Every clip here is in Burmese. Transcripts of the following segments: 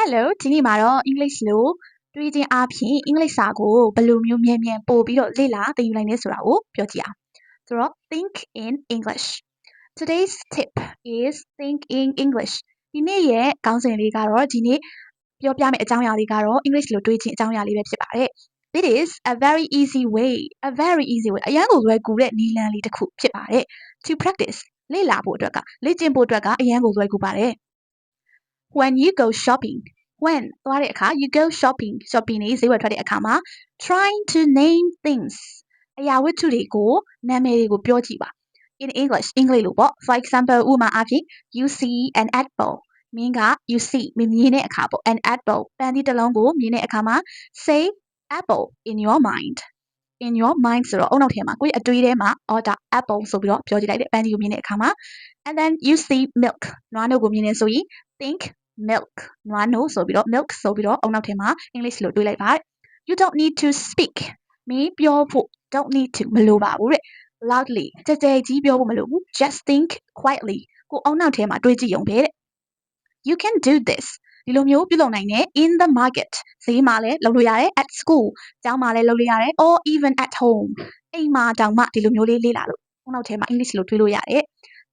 Hello ဒီနေ့မှာတော့ English လို့တွေးခြင်းအပြင်အင်္ဂလိပ်စာကိုဘယ်လိုမျိုးမြန်မြန်ပို့ပြီးတော့လေ့လာသင်ယူနိုင်လဲဆိုတာကိုပြောကြည့်အောင်ဆိုတော့ think in English today's tip is think in English ဒီနေ့ရဲ့ခေါင်းစဉ်လေးကတော့ဒီနေ့ပြောပြမယ့်အကြောင်းအရာလေးကတော့ English လို့တွေးခြင်းအကြောင်းအရာလေးပဲဖြစ်ပါတယ် It is a very easy way a very easy way အရန်ကိုလွယ်ကူတဲ့နည်းလမ်းလေးတစ်ခုဖြစ်ပါတယ် to practice လေ့လာဖို့အတွက်ကလေ့ကျင့်ဖို့အတွက်ကအရန်ကိုလွယ်ကူပါတယ် when you go shopping when သွားတဲ့အခါ you go shopping shopping နေဈေးဝယ်ထွက်တဲ့အခါမှာ trying to name things အရာဝတ္ထုတွေကိုနာမည်တွေကိုပြောကြည့်ပါ in english အင်္ဂလိပ်လိုပေါ့ for example ဥပမာအားဖြင့် you see an apple မင်းက you see မြင်တဲ့အခါပေါ့ an apple ပန်းသီးတစ်လုံးကိုမြင်တဲ့အခါမှာ say apple in your mind in your mind ဆိုတော့အုံနောက်ထဲမှာကိုယ့်ရဲ့အတွေးထဲမှာအော်ဒါ apple ဆိုပြီးတော့ပြောကြည့်လိုက်တဲ့ပန်းသီးကိုမြင်တဲ့အခါမှာ and then you see milk နွားနို့ကိုမြင်နေဆိုရင် think milk နွားနို့ဆိုပြီးတော့ milk ဆိုပြီးတော့အုံနောက်ထဲမှာ English လို့တွေးလိုက်ပါ you don't need to speak မင်းပြောဖို့ don't need to မလိုပါဘူးတဲ့ loudly ကြဲကြဲကြီးပြောဖို့မလိုဘူး just think quietly ကိုအုံနောက်ထဲမှာတွေးကြည့်ရုံပဲတဲ့ you can do this ဒီလိုမျိုးပြုလုပ်နိုင်တယ် in the market ဈေးမှာလည်းလုပ်လို့ရတယ် at school ကျောင်းမှာလည်းလုပ်လို့ရတယ် or even at home အိမ်မှာတောင်မှဒီလိုမျိုးလေးလေ့လာလို့အုံနောက်ထဲမှာ English လို့တွေးလို့ရတယ်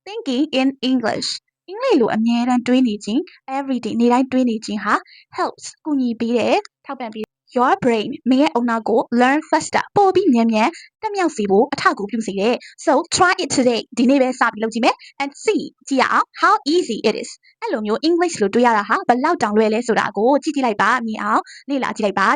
thinking in English အင်္ဂလိပ်လိုအမြဲတမ်းတွေးနေခြင်း everyday နေ့တိုင်းတွေးနေခြင်းဟာ helps ကူညီပေးတယ်ထောက်ပံ့ပေး your brain မင်းရဲ့အုံနောက်ကို learn faster ပိုပြီးမြန်မြန်တက်မြောက်စေဖို့အထောက်အကူပြုစေတယ် so try it today ဒီနေ့ပဲစပြီးလုပ်ကြည့်မယ် and see ကြည့်ရအောင် how easy it is အဲ့လိုမျိုး English လို့တွေးရတာဟာဘယ်လောက်တောင်လွယ်လဲဆိုတာကိုကြည့်ကြည့်လိုက်ပါမြင်အောင်လေ့လာကြည့်လိုက်ပါ